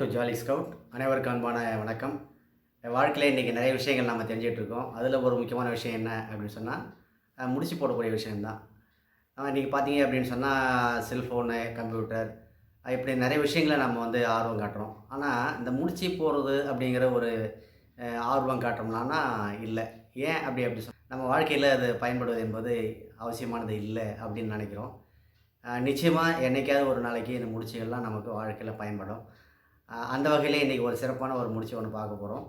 Welcome to jolly scout அனைவருக்கு அன்பான வணக்கம். வாழ்க்கையில் இன்றைக்கி நிறைய விஷயங்கள் நம்ம தெரிஞ்சிட்ருக்கோம் அதில் ஒரு முக்கியமான விஷயம் என்ன அப்படின்னு சொன்னால் முடிச்சு போடக்கூடிய விஷயம்தான். இன்றைக்கி பார்த்தீங்க அப்படின்னு சொன்னால் செல்ஃபோனு கம்ப்யூட்டர் இப்படி நிறைய விஷயங்களை நம்ம வந்து ஆர்வம் காட்டுறோம். ஆனால் இந்த முடிச்சு போகிறது அப்படிங்கிற ஒரு ஆர்வம் காட்டுறோம்னா இல்லை. ஏன் அப்படி அப்படி சொன்னால் நம்ம வாழ்க்கையில் அது பயன்படுவது என்பது அவசியமானது இல்லை அப்படின்னு நினைக்கிறோம். நிச்சயமாக என்றைக்காவது ஒரு நாளைக்கு இந்த முடிச்சுகள்லாம் நமக்கு வாழ்க்கையில் பயன்படும். அந்த வகையில் இன்றைக்கி ஒரு சிறப்பான ஒரு முடிச்சு ஒன்று பார்க்க போகிறோம்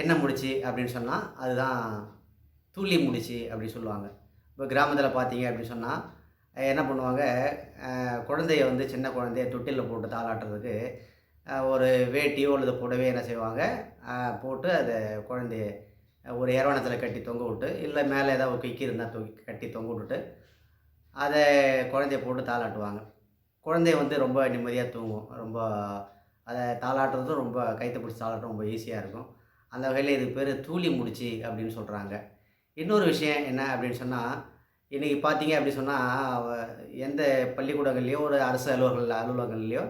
என்ன முடிச்சு அப்படின்னு சொன்னால் அதுதான் தூளி முடிச்சு அப்படின்னு சொல்லுவாங்க. இப்போ கிராமத்தில் பார்த்தீங்க அப்படின்னு சொன்னால் என்ன பண்ணுவாங்க குழந்தைய வந்து சின்ன குழந்தைய தொட்டிலில் போட்டு தாளாட்டுறதுக்கு ஒரு வேட்டியோ அல்லது புடவையோ என்ன செய்வாங்க போட்டு அதை குழந்தைய ஒரு ஏரவணத்தில் கட்டி தொங்க விட்டு இல்லை மேலே ஏதாவது ஒரு கிக்கி இருந்தால் தொங்கி கட்டி தொங்க விட்டுட்டு அதை குழந்தைய போட்டு தாளாட்டுவாங்க. குழந்தைய வந்து ரொம்ப நிம்மதியாக தூங்கும். ரொம்ப அதை தாளாட்டுறதும் ரொம்ப கைத்தை பிடிச்சி தாளாட்டும் ரொம்ப ஈஸியாக இருக்கும். அந்த வகையில் இது பேர் தூளி முடிச்சு அப்படின்னு சொல்கிறாங்க இன்னொரு விஷயம் என்ன அப்படின்னு சொன்னால் இன்றைக்கி பார்த்தீங்க அப்படி சொன்னால் எந்த பள்ளிக்கூடங்கள்லேயோ ஒரு அரசு அலுவலர்கள் அலுவலகங்கள்லேயோ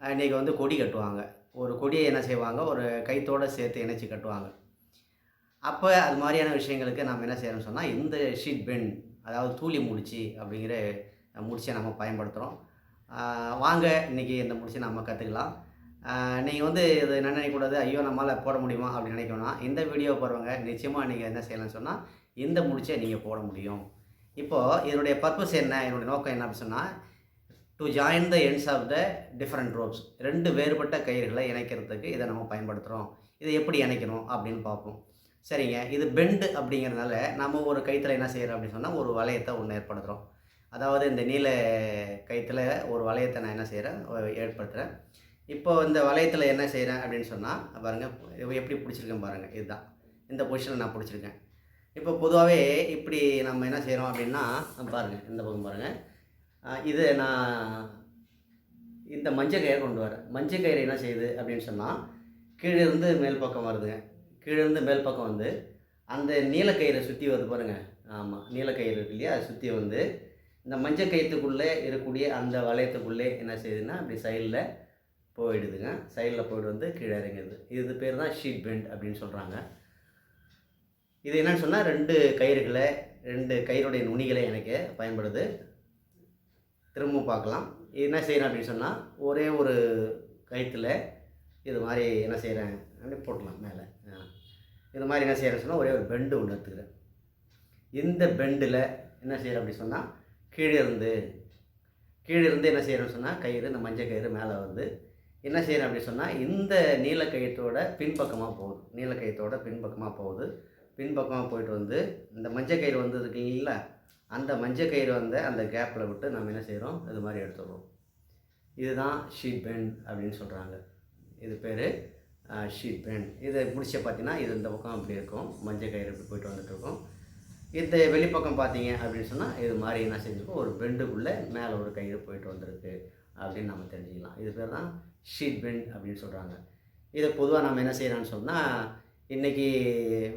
இன்றைக்கி வந்து கொடி கட்டுவாங்க. ஒரு கொடியை என்ன செய்வாங்க? ஒரு கைத்தோடு சேர்த்து இணைச்சி கட்டுவாங்க. அப்போ அது மாதிரியான விஷயங்களுக்கு நம்ம என்ன செய்யணும்னு சொன்னால் இந்த ஷீட் பென் அதாவது தூளி முடிச்சு அப்படிங்கிற முடிச்சை நம்ம பயன்படுத்துகிறோம் வாங்க இன்றைக்கி இந்த முடிச்சை நம்ம கற்றுக்கலாம் நீங்கள் வந்து இது என்ன நினைக்கக்கூடாது? ஐயோ நம்மளால் போட முடியுமா? அப்படின்னு நினைக்கணும்னா இந்த வீடியோ போடுறவங்க நிச்சயமாக நீங்கள் என்ன செய்யலாம்னு சொன்னால் இந்த முடிச்சை நீங்கள் போட முடியும். இப்போது இதனுடைய பர்பஸ் என்ன? என்னுடைய நோக்கம் என்ன அப்படின்னு சொன்னால் to join the ends of the different ropes ரெண்டு வேறுபட்ட கயிறுகளை இணைக்கிறதுக்கு இதை நம்ம பயன்படுத்துகிறோம் இதை எப்படி இணைக்கணும் அப்படின்னு பார்ப்போம். சரிங்க. இது பெண்டு அப்படிங்கிறதுனால நம்ம ஒரு கயிற்றில் என்ன செய்கிறோம் அப்படின்னு சொன்னால் ஒரு வளையத்தை ஒன்று ஏற்படுத்துகிறோம் அதாவது இந்த நீல கயிற்றுல ஒரு வளையத்தை நான் என்ன செய்கிறேன் ஏற்படுத்துகிறேன் இப்போ இந்த வளையத்தில் என்ன செய்கிறேன் அப்படின்னு சொன்னால் பாருங்கள் எப்படி பிடிச்சிருக்கேன் பாருங்கள் இதுதான். இந்த பொசிஷனில் நான் பிடிச்சிருக்கேன். இப்போ பொதுவாகவே இப்படி நம்ம என்ன செய்கிறோம் அப்படின்னா பாருங்கள் இந்த பக்கம் பாருங்கள் இது நான் இந்த மஞ்சள் கயிறை கொண்டு வரேன். மஞ்சள் கயிறு என்ன செய்யுது அப்படின்னு சொன்னால் கீழே இருந்து மேல் பக்கம் வருதுங்க. கீழே இருந்து மேல் பக்கம் வந்து அந்த நீலக்கயிறை சுற்றி வருது பாருங்கள் ஆமாம் நீலக்கயிறு இருக்கு இல்லையா? அதை சுற்றி வந்து இந்த மஞ்சள் கயிற்றுக்குள்ளே இருக்கக்கூடிய அந்த வளையத்துக்குள்ளே என்ன செய்யுதுன்னா அப்படி சைடில் போயிடுதுங்க. சைடில் போயிட்டு வந்து கீழே இறங்கிடுது. இது பேர் தான் ஷீட் பெண்ட் அப்படின்னு சொல்கிறாங்க இது என்னன்னு சொன்னால் ரெண்டு கயிறுகளை ரெண்டு கயிறுடைய நுனிகளை எனக்கு பயன்படுது. திரும்பவும் பார்க்கலாம். இது என்ன செய்கிறேன் அப்படின்னு சொன்னால் ஒரே ஒரு கயிற்றுல இது மாதிரி என்ன செய்கிறேன் அப்படி போட்டலாம் மேலே. ஆ. இது மாதிரி என்ன செய்கிறேன்னு சொன்னால் ஒரே ஒரு பெண்டு ஒன்று எடுத்துக்கிறேன். இந்த பெண்டில் என்ன செய்கிறேன் அப்படின்னு சொன்னால் கீழே இருந்து கீழே இருந்து என்ன செய்கிறேன்னு சொன்னால் கயிறு இந்த மஞ்சள் கயிறு மேலே வந்து என்ன செய்கிறேன் அப்படி சொன்னால் இந்த நீலக்கயத்தோட பின்பக்கமாக போகுது. நீலக்கயத்தோட பின்பக்கமாக போகுது. பின்பக்கமாக போயிட்டு வந்து இந்த மஞ்சள் கயிறு வந்து இல்லைங்களா அந்த மஞ்சள் கயிறு வந்த அந்த கேப்பில் விட்டு நம்ம என்ன செய்கிறோம் இது மாதிரி எடுத்துடுறோம். இதுதான் ஷீட் பெண்ட் அப்படின்னு சொல்கிறாங்க இது பேர் ஷீட் பெண்ட் இதை முடிச்ச பார்த்தீங்கன்னா இது இந்த பக்கம் அப்படி இருக்கும். மஞ்சள் கயிறு இப்படி போயிட்டு வந்துட்டுருக்கோம் இந்த வெளிப்பக்கம் பார்த்தீங்க அப்படின்னு சொன்னால் இது மாதிரி என்ன செஞ்சுருக்கோம் ஒரு பெண்டுக்குள்ளே மேலே ஒரு கயிறு போயிட்டு வந்திருக்கு. அப்படின்னு நம்ம தெரிஞ்சுக்கலாம். இது பேர் தான் ஷீட் பெண்ட் அப்படின்னு சொல்கிறாங்க இதை பொதுவாக நம்ம என்ன செய்கிறோம்னு சொன்னால் இன்றைக்கி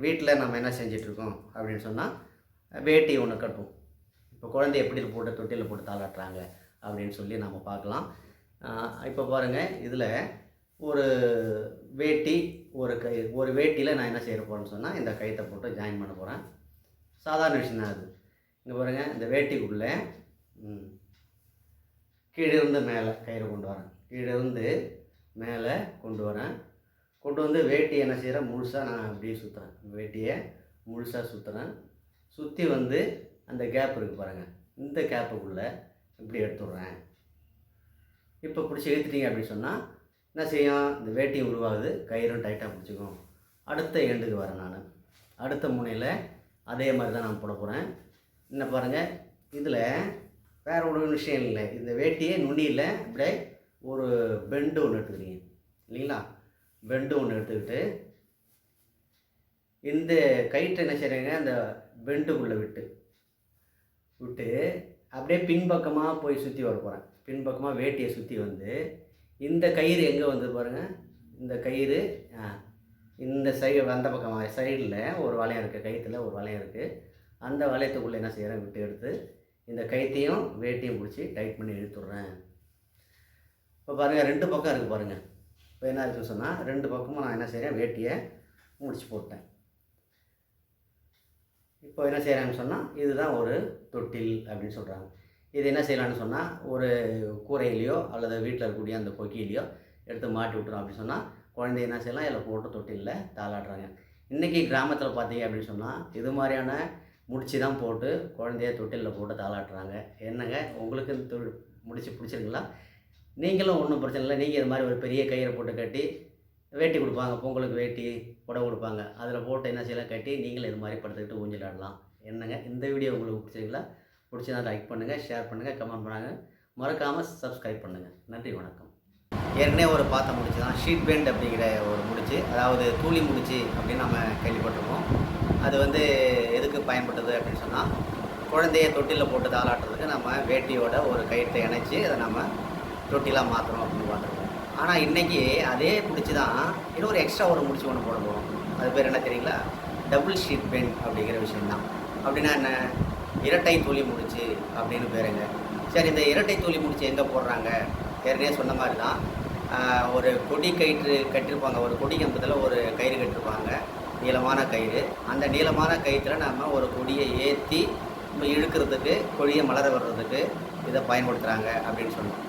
வீட்டில் நம்ம என்ன செஞ்சிட்ருக்கோம் அப்படின்னு சொன்னால் வேட்டி ஒன்று கட்டுவோம். இப்போ குழந்தை எப்படி போட்டு தொட்டியில் போட்டு தாளாட்டுறாங்க அப்படின்னு சொல்லி நம்ம பார்க்கலாம். இப்போ பாருங்கள் இதில் ஒரு வேட்டி ஒரு கை ஒரு வேட்டியில் நான் என்ன செய்ய போகிறேன்னு சொன்னால் இந்த கயித்தை போட்டு ஜாயின் பண்ண போகிறேன் சாதாரண விஷயம் தான் அது. இங்கே பாருங்கள் இந்த வேட்டிக்குள்ளே கீழே இருந்து மேலே கயிறு கொண்டு வரேன். கீழே இருந்து மேலே கொண்டு வரேன். கொண்டு வந்து வேட்டி என்ன செய்கிறேன்? முழுசாக நான் அப்படியே சுற்றுறேன். வேட்டியை முழுசாக சுற்றுறேன். சுற்றி வந்து அந்த கேப் இருக்குது பாருங்கள் இந்த கேப்புக்குள்ளே இப்படி எடுத்துடுறேன். இப்போ பிடிச்சி இழுத்துட்டீங்க அப்படின்னு சொன்னால் என்ன செய்யும்? இந்த வேட்டியும் உருவாகுது. கயிறும் டைட்டாக பிடிச்சிக்கும். அடுத்த எண்டுக்கு வரேன் நான். அடுத்த முனையில் அதே மாதிரி தான் நான் போட போகிறேன் என்ன பாருங்கள் இதில் வேறு ஒரு விஷயம் இல்லை. இந்த வேட்டியை நுனியில் அப்படியே ஒரு பெண்டு ஒன்று எடுத்துக்கிறீங்க இல்லைங்களா? பெண்டு ஒன்று எடுத்துக்கிட்டு இந்த கயிற்று என்ன செய்கிறீங்க அந்த பெண்டுக்குள்ளே விட்டு விட்டு அப்படியே பின்பக்கமாக போய் சுற்றி வர போகிறேன் பின்பக்கமாக வேட்டியை சுற்றி வந்து இந்த கயிறு எங்கே வந்து பாருங்கள் இந்த கயிறு இந்த சைடு அந்த பக்கம் சைடில் ஒரு வளையம் இருக்குது கயிற்றுல ஒரு வளையம் இருக்குது அந்த வளையத்துக்குள்ளே என்ன செய்கிறேன் விட்டு எடுத்து இந்த கயிற்றையும் வேட்டியும் பிடிச்சி டைட் பண்ணி இழுத்துடுறேன். இப்போ பாருங்கள் ரெண்டு பக்கம் இருக்குது பாருங்கள் இப்போ என்ன இருக்குன்னு சொன்னால் ரெண்டு பக்கமும் நான் என்ன செய்கிறேன் வேட்டியை முடிச்சு போட்டேன். இப்போ என்ன செய்கிறாங்கன்னு சொன்னால் இதுதான் ஒரு தொட்டில் அப்படின்னு சொல்கிறாங்க இது என்ன செய்யலாம்னு சொன்னால் ஒரு கூரையிலையோ அல்லது வீட்டில் இருக்கக்கூடிய அந்த கொக்கியிலையோ எடுத்து மாட்டி விட்டுறோம் அப்படின்னு சொன்னால் குழந்தை என்ன செய்யலாம் இதில் போட்டு தொட்டிலில் தாளாடுறாங்க. இன்றைக்கி கிராமத்தில் பார்த்தீங்க அப்படின்னு சொன்னால் இது மாதிரியான முடிச்சு தான் போட்டு குழந்தைய தொட்டிலில் போட்டு தாளாட்டுறாங்க. என்னங்க? உங்களுக்கு இந்த தொழில் முடிச்சு பிடிச்சிருங்களா? நீங்களும் ஒன்றும் பிரச்சனை இல்லை. நீங்கள் இது மாதிரி ஒரு பெரிய கயிறை போட்டு கட்டி வேட்டி கொடுப்பாங்க. பொங்கலுக்கு வேட்டி புடவை கொடுப்பாங்க. அதில் போட்டு என்ன செய்யலாம்? கட்டி நீங்களும் இது மாதிரி படுத்துக்கிட்டு ஊஞ்சல் ஆடலாம். என்னங்க? இந்த வீடியோ உங்களுக்கு பிடிச்சிருங்களா? பிடிச்சதா லைக் பண்ணுங்கள் ஷேர் பண்ணுங்கள் கமெண்ட் பண்ணுங்கள் மறக்காமல் சப்ஸ்கிரைப் பண்ணுங்கள் நன்றி வணக்கம். ஏற்கனவே ஒரு பாத்திரம் முடிச்சு தான் ஷீட் பெண்ட் அப்படிங்கிற ஒரு முடிச்சு அதாவது தூளி முடிச்சு அப்படின்னு நம்ம கேள்விப்பட்டிருக்கோம். அது வந்து பயன்பட்டது அப்படின்னு சொன்னால் குழந்தைய தொட்டிலில் போட்டு தாளாட்டுறதுக்கு நம்ம வேட்டியோட ஒரு கயிற்றை இணைச்சி அதை நம்ம தொட்டிலாக மாற்றுறோம் அப்படின்னு பார்த்துருக்கோம். ஆனால் இன்றைக்கி அதே பிடிச்சி தான் இன்னொரு எக்ஸ்ட்ரா ஒரு முடிச்சு ஒன்று போட போகிறோம் அது பேர் என்ன தெரியுங்களா? டபுள் ஷீட் பென் அப்படிங்கிற விஷயம்தான். அப்படின்னா என்ன? இரட்டை துளி முடிச்சு அப்படின்னு பேருங்க சரி இந்த இரட்டை துளி முடிச்சு எங்கே போடுறாங்க? ஏற்கனவே சொன்ன மாதிரி தான் ஒரு கொடி கயிற்று கட்டியிருப்பாங்க ஒரு கொடி கம்பத்தில் ஒரு கயிறு கட்டியிருப்பாங்க நீளமான கயிறு. அந்த நீளமான கயிற்றில் நம்ம ஒரு கொடியை ஏற்றி இழுக்கிறதுக்கு கொடியை மலர வர்றதுக்கு இதை பயன்படுத்துகிறாங்க அப்படின்னு சொன்னோம்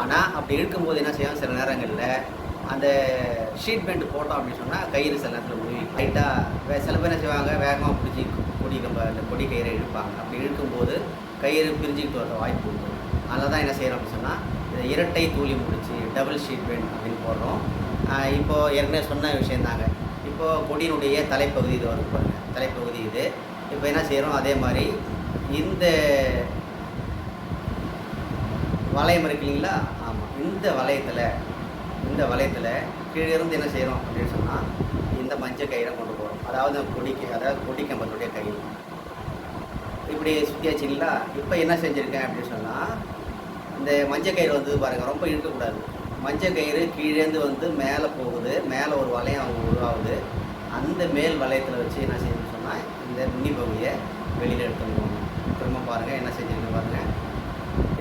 ஆனால் அப்படி இழுக்கும்போது என்ன செய்யும் சில நேரங்களில் அந்த ஷீட் பெண்ட் போட்டோம் அப்படின்னு சொன்னால் கயிறு சில நேரத்தில் முழுவி லைட்டாக சில பேர் என்ன செய்வாங்க? வேகமாக பிடிச்சி கொடி கம்ப அந்த கொடி கயிறை இழுப்பாங்க. அப்படி இழுக்கும்போது கயிறு பிரிஞ்சுக்கிட்டு வர வாய்ப்பு உண்டு. அதனால தான் என்ன செய்கிறோம் அப்படின்னு சொன்னால் இதை இரட்டை தூளி முடிச்சு டபுள் ஷீட் பெண்ட் அப்படின்னு போடுறோம். இப்போது ஏற்கனவே சொன்ன விஷயந்தாங்க இப்போது கொடியினுடைய தலைப்பகுதி இது வரும். தலைப்பகுதி இது. இப்போ என்ன செய்கிறோம் அதே மாதிரி இந்த வளையம் இருக்கு இல்லைங்களா? ஆமாம் இந்த வளையத்தில் இந்த வளையத்தில் கீழே இருந்து என்ன செய்கிறோம் அப்படின்னு சொன்னால் இந்த மஞ்சள் கயிறை கொண்டு போகிறோம் அதாவது கொடிக்கு அதாவது கொடி கம்பத்துடைய கயிறு. இப்படி சுற்றியாச்சுங்களா இப்போ என்ன செஞ்சுருக்கேன் அப்படின்னு சொன்னால் இந்த மஞ்சள் கயிறு வந்து பாருங்கள் ரொம்ப இழுக்கக்கூடாது. மஞ்சள் கயிறு கீழேந்து வந்து மேலே போகுது. மேலே ஒரு வளையம் உருவாகுது. அந்த மேல் வளையத்தில் வச்சு என்ன செய்யணும்னு சொன்னால் இந்த நுனி பகுதியை வெளியில் எடுத்துக்கணும். திரும்ப பாருங்கள் என்ன செஞ்சுருக்கு பாருங்கள்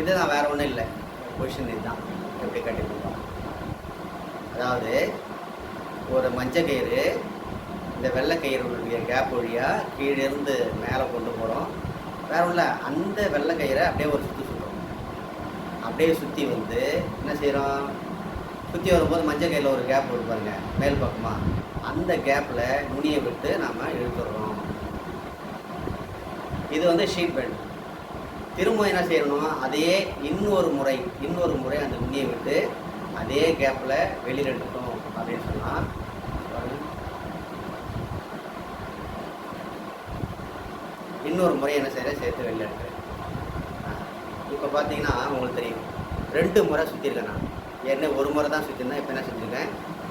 இதுதான் வேறு ஒன்றும் இல்லை. பொசிஷன் இதுதான். எப்படி கட்டி கொடுப்போம் அதாவது ஒரு மஞ்சள் கயிறு இந்த வெள்ளை கயிறுடைய கேப் வழியாக கீழேருந்து மேலே கொண்டு போகிறோம் வேற ஒன்றும் இல்லை. அந்த வெள்ளை கயிறை அப்படியே ஒரு சுற்றி சுற்றுறோம் அப்படியே சுற்றி வந்து என்ன செய்கிறோம் சுற்றி வரும்போது மஞ்சள் கையில் ஒரு கேப் விட்டு பாருங்க மேல் பக்கமாக அந்த கேப்பில் நுனியை விட்டு நாம் இழுத்துடுறோம். இது வந்து ஷீட் பெல்ட் திரும்ப என்ன செய்யணும் அதே இன்னொரு முறை இன்னொரு முறை அந்த நுனியை விட்டு அதே கேப்பில் வெளியில் எடுத்துட்டோம் அப்படின்னு சொன்னால் இன்னொரு முறை என்ன செய்கிறேன் சேர்த்து வெளியில் எடுக்கிறேன். இப்போ பார்த்தீங்கன்னா உங்களுக்கு தெரியும். ரெண்டு முறை சுற்றிருக்கேன் நான். ஏற்கனவே ஒரு முறை தான் சுற்றிருந்தேன் இப்போ என்ன செஞ்சுருக்கேன்?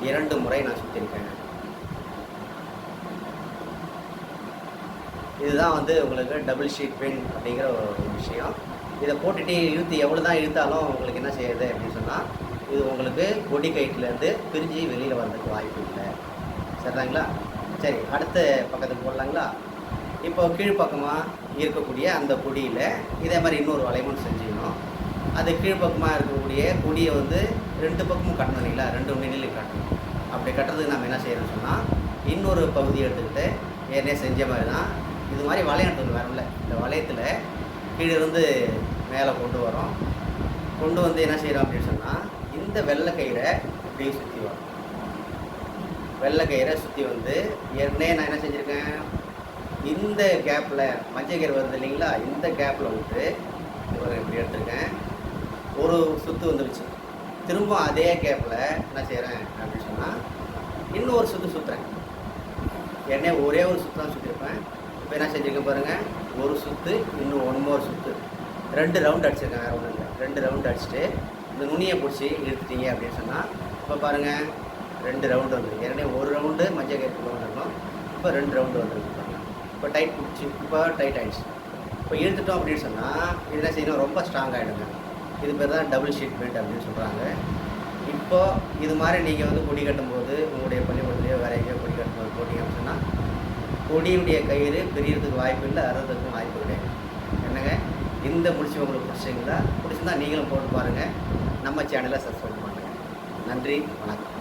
இரண்டு முறை நான் சுற்றிருக்கேன் இதுதான் வந்து உங்களுக்கு டபுள் ஷீட் பெயின் அப்படிங்கிற ஒரு விஷயம். இதை போட்டுட்டு இழுத்து எவ்வளோ தான் இழுத்தாலும் உங்களுக்கு என்ன செய்யுது அப்படின்னு சொன்னால் இது உங்களுக்கு கொடி கயிற்றுலேருந்து பிரிஞ்சு வெளியில் வர்றதுக்கு வாய்ப்பு இல்லை. சரிதாங்களா? சரி அடுத்த பக்கத்துக்கு போடலாங்களா? இப்போ கீழ்ப்பக்கமாக இருக்கக்கூடிய அந்த கொடியில் இதே மாதிரி இன்னொரு வளையமும் செஞ்சுக்கணும் அது கீழ்ப்பக்கமாக இருக்கக்கூடிய கொடியை வந்து ரெண்டு பக்கமும் கட்டணும் இல்லைங்களா? ரெண்டு நிலையில் கட்டணும். அப்படி கட்டுறதுக்கு நம்ம என்ன செய்யணும்னு சொன்னால் இன்னொரு பகுதியை எடுத்துக்கிட்டு ஏற்கனவே செஞ்ச மாதிரி தான். இது மாதிரி வளையம் எடுத்துக்கணும் வேற இந்த வளையத்தில் கீழே இருந்து மேலே கொண்டு வரோம். கொண்டு வந்து என்ன செய்கிறோம் அப்படின்னு சொன்னால் இந்த வெள்ளை கயிறை இப்படியே சுற்றி வரும். வெள்ளை கயிறை சுற்றி வந்து ஏற்கனவே நான் என்ன செஞ்சுருக்கேன்? இந்த கேப்பில் மஞ்சள் கயிறு வருது இல்லைங்களா? இந்த கேப்பில் விட்டு இப்படி எடுத்துருக்கேன். ஒரு சுற்று வந்துருச்சு திரும்ப அதே கேப்பில் என்ன செய்கிறேன் அப்படின்னு சொன்னால் இன்னொரு சுற்று சுற்றுறேன் ஏற்கனவே ஒரே ஒரு சுற்று தான் சுற்றிருப்பேன் இப்போ என்ன செஞ்சுருக்கேன் பாருங்கள் ஒரு சுற்று இன்னும் ஒன் மோர் சுற்று ரெண்டு ரவுண்ட் அடிச்சிருக்கேன் வேறு ஒன்றும் இல்லை. ரெண்டு ரவுண்ட் அடிச்சுட்டு இந்த நுனியை பிடிச்சி இழுத்துட்டீங்க அப்படின்னு சொன்னால் இப்போ பாருங்கள் ரெண்டு ரவுண்டு வந்துருக்கு. ஏற்கனவே ஒரு ரவுண்டு மஞ்சள் கயிறு வந்துருக்கோம் இப்போ ரெண்டு ரவுண்டு வந்துருக்கு பாருங்கள் இப்போ டைட் பிடிச்சி இப்போ டைட் ஆகிடுச்சு இப்போ இழுத்துட்டோம் அப்படின்னு சொன்னால் என்ன செய்யணும்? ரொம்ப ஸ்ட்ராங் ஆகிடுங்க இது பேர் தான் டபுள் ஷீட் பெல்ட் அப்படின்னு சொல்கிறாங்க இப்போ இது மாதிரி நீங்கள் வந்து கொடி கட்டும்போது உங்களுடைய பள்ளிக்கூடத்துலையோ வேற எங்கேயோ கொடி கட்டும்போது போட்டிங்க அப்படின்னா சொன்னால் கொடியுடைய கயிறு பிரியறதுக்கு வாய்ப்பு இல்லை அறுறதுக்கும் வாய்ப்பு கிடையாது என்னங்க? இந்த முடிச்சு உங்களுக்கு பிடிச்சிங்களா பிடிச்சிருந்தா நீங்களும் போட்டு பாருங்கள் நம்ம சேனலை சப்ஸ்கிரைப் பண்ணுங்கள் நன்றி வணக்கம்.